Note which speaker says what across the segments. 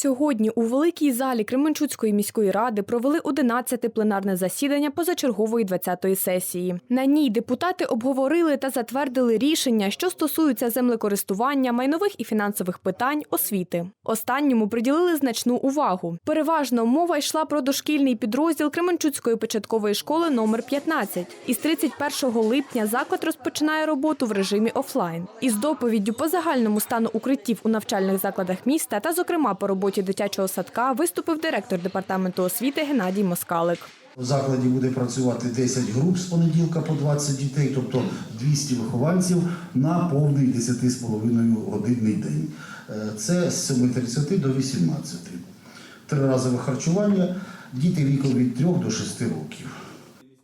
Speaker 1: Сьогодні у великій залі Кременчуцької міської ради провели 11-те пленарне засідання позачергової 20-ї сесії. На ній депутати обговорили та затвердили рішення, що стосуються землекористування, майнових і фінансових питань, освіти. Останньому приділили значну увагу. Переважно мова йшла про дошкільний підрозділ Кременчуцької початкової школи номер 15. Із 31 липня заклад розпочинає роботу в режимі офлайн. Із доповіддю по загальному стану укриттів у навчальних закладах міста та, зокрема, по роботі дитячого садка виступив директор департаменту освіти Геннадій Москалик.
Speaker 2: В закладі буде працювати 10 груп з понеділка по 20 дітей, тобто 200 вихованців на повний 10,5 годинний день. Е, Це з 7.30 до 18. Триразове харчування, діти віком від 3 до 6 років.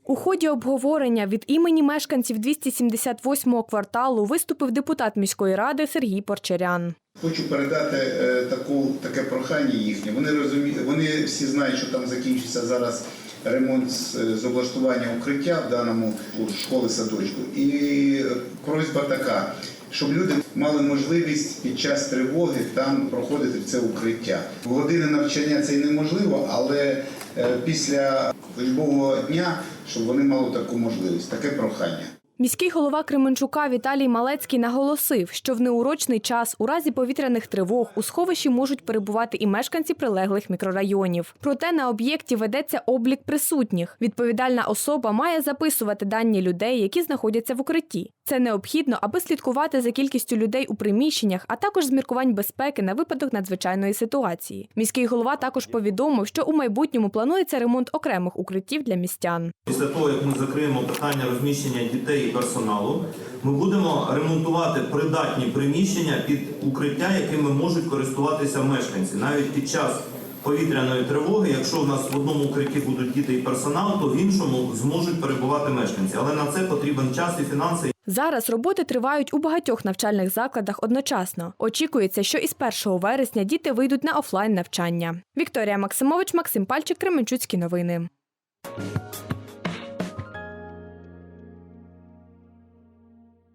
Speaker 1: У ході обговорення від імені мешканців 278-го кварталу виступив депутат міської ради Сергій Порчарян.
Speaker 3: Хочу передати е, таку, таке прохання їхнє. Вони розумі... вони всі знають, що там закінчиться зараз ремонт з, з облаштування укриття в даному школи садочку. І е, просьба така, щоб люди мали можливість під час тривоги там проходити в це укриття. В години навчання це й неможливо, але е, після службового дня, щоб вони мали таку можливість, таке прохання.
Speaker 1: Міський голова Кременчука Віталій Малецький наголосив, що в неурочний час у разі повітряних тривог у сховищі можуть перебувати і мешканці прилеглих мікрорайонів. Проте на об'єкті ведеться облік присутніх. Відповідальна особа має записувати дані людей, які знаходяться в укритті. Це необхідно, аби слідкувати за кількістю людей у приміщеннях, а також з міркувань безпеки на випадок надзвичайної ситуації. Міський голова також повідомив, що у майбутньому планується ремонт окремих укриттів для містян.
Speaker 4: Після того, як ми закриємо питання розміщення дітей і персоналу, ми будемо ремонтувати придатні приміщення під укриття, якими можуть користуватися мешканці. Навіть під час повітряної тривоги, якщо в нас в одному укритті будуть діти і персонал, то в іншому зможуть перебувати мешканці. Але на це потрібен час і фінанси.
Speaker 1: Зараз роботи тривають у багатьох навчальних закладах одночасно. Очікується, що із 1 вересня діти вийдуть на офлайн навчання. Вікторія Максимович, Максим Пальчик, Кременчуцькі новини.